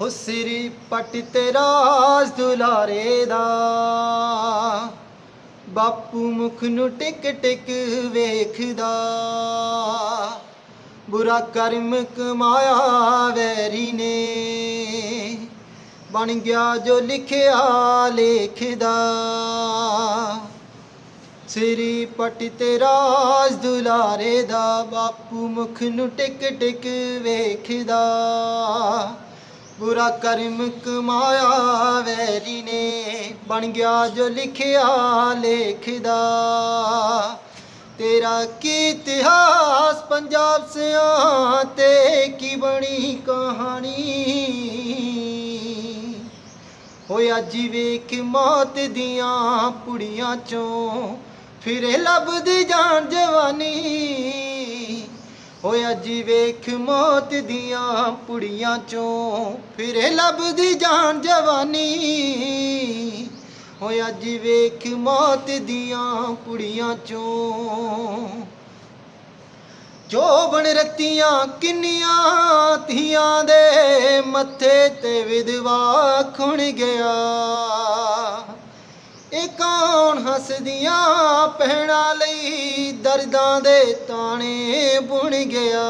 ਹੋ ਸਿਰੀ ਪਟ ਤੇ ਰਾਜ ਦੁਲਾਰੇ ਦਾ। ਬਾਪੂ ਮੁਖ ਨੂੰ ਟਿਕ ਟਿਕ ਵੇਖਦਾ। ਬੁਰਾ ਕਰਮ ਕਮਾਇਆ ਵੈਰੀ ਨੇ। ਬਣ ਗਿਆ ਜੋ ਲਿਖਿਆ ਲੇਖਦਾ। ਸਿਰੀ ਪਟ ਤੇ ਰਾਜ ਦੁਲਾਰੇ ਦਾ। ਬਾਪੂ ਮੁਖ ਨੂੰ ਟਿਕ ਟਿਕ ਵੇਖਦਾ। ਬੁਰਾ ਕਰਮ ਕਮਾਇਆ ਵੈਰੀ ਨੇ, ਬਣ ਗਿਆ ਜੋ ਲਿਖਿਆ ਲੇਖਦਾ। ਤੇਰਾ ਕੀ ਇਤਿਹਾਸ ਪੰਜਾਬ ਸਿਆਂ ਤੇ ਕੀ ਬਣੀ ਕਹਾਣੀ? ਹੋਇਆ ਜੀ ਵੇਖ ਮੌਤ ਦੀਆਂ ਪੁੜੀਆਂ ਚੋਂ, ਫਿਰੇ ਲੱਭਦੀ ਜਾਨ ਜਵਾਨੀ। ਹੋਇਆ ਜੀ ਵੇਖ ਮੌਤ ਦੀਆਂ ਪੁੜੀਆਂ ਚੋਂ। ਫਿਰੇ ਲੱਭਦੀ ਜਾਨ ਜਵਾਨੀ। ਹੋਇਆ ਜੀ ਵੇਖ ਮੌਤ ਦੀਆਂ ਪੁੜੀਆਂ ਚੋਂ। ਜੋ ਬਣ ਰਤੀਆਂ ਕਿੰਨੀਆਂ ਧੀਆਂ ਦੇ ਮੱਥੇ ਤੇ ਵਿਧਵਾ ਖੁਣ ਗਿਆ। ਕੌਣ ਹੱਸਦੀਆਂ ਪਹਿਣਾ ਲਈ ਦਰਦਾਂ ਦੇ ਤਾਣੇ ਬੁਣ ਗਿਆ।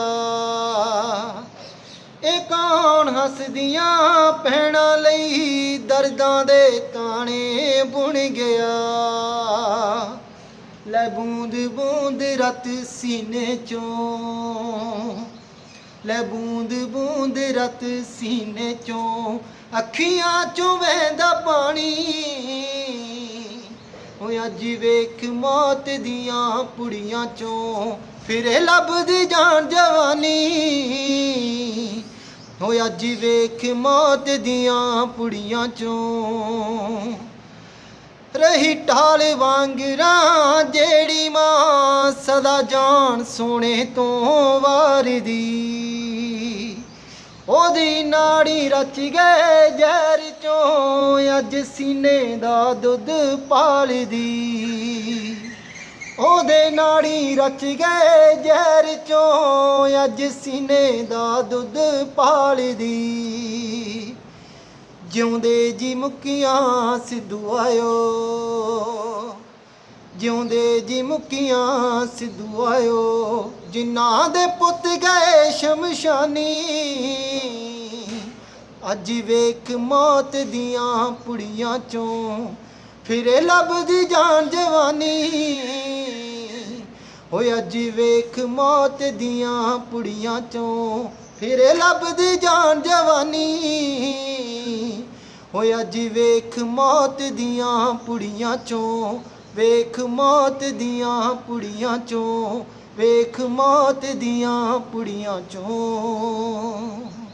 ਇਹ ਕੌਣ ਹੱਸਦੀਆਂ ਪਹਿਣਾ ਲਈ ਦਰਦਾਂ ਦੇ ਤਾਣੇ ਬੁਣ ਗਿਆ। ਲੈ ਬੂੰਦ ਬੂੰਦ ਰਤ ਸੀਨੇ ਚੋਂ, ਲੈ ਬੂੰਦ ਬੂੰਦ ਰਤ ਸੀਨੇ ਚੋਂ, ਅੱਖੀਆਂ ਚੋਂ ਵਹਿੰਦਾ ਪਾਣੀ ਅੱਜ ਵੇਖ ਮੌਤ ਦੀਆਂ ਪੁੜੀਆਂ ਚੋਂ ਫਿਰੇ ਲੱਭਦੀ ਜਾਨ ਜਵਾਨੀ। ਓਏ ਅੱਜ ਵੇਖ ਮੌਤ ਦੀਆਂ ਪੁੜੀਆਂ ਚੋਂ ਰਹੀ ਢਾਲ ਵਾਂਗਰਾਂ ਜਿਹੜੀ ਮਾਂ ਸਦਾ ਜਾਨ ਸੋਹਣੇ ਤੋਂ ਵਾਰਦੀ। ਉਹਦੀ ਨਾੜੀ ਰਚ ਗਏ ਜ਼ਹਿਰ ਚੋਂ। ਅੱਜ ਸੀਨੇ ਦਾ ਦੁੱਧ ਪਾਲਦੀ। ਉਹਦੇ ਨਾੜੀ ਰਚ ਗਏ ਜ਼ਹਿਰ ਚੋਂ। ਅੱਜ ਸੀਨੇ ਦਾ ਦੁੱਧ ਪਾਲਦੀ। ਜਿਉਂਦੇ ਜੀ ਮੁਕੀਆਂ ਸਿੱਧੂ ਆਇਓ। ਜਿਉਂਦੇ ਜੀ ਮੁਕੀਆਂ ਸਿੱਧੂ ਆਇਓ, ਜਿਨ੍ਹਾਂ ਦੇ ਪੁੱਤ ਗਏ ਸ਼ਮਸ਼ਾਨੀ। ਅੱਜ ਵੇਖ ਮੌਤ ਦੀਆਂ ਪੁੜੀਆਂ ਚੋਂ ਫਿਰੇ ਲੱਭਦੀ ਜਾਨ ਜਵਾਨੀ। ਹੋਏ ਅੱਜ ਵੇਖ ਮੌਤ ਦੀਆਂ ਪੁੜੀਆਂ ਚੋਂ ਫਿਰੇ ਲੱਭਦੀ ਜਾਨ ਜਵਾਨੀ। ਹੋਏ ਅੱਜ ਵੇਖ ਮੌਤ ਦੀਆਂ ਪੁੜੀਆਂ ਚੋਂ ਵੇਖ ਮੌਤ ਦੀਆਂ ਪੁੜੀਆਂ ਚੋਂ ਵੇਖ ਮੌਤ ਦੀਆਂ ਪੁੜੀਆਂ ਚੋਂ।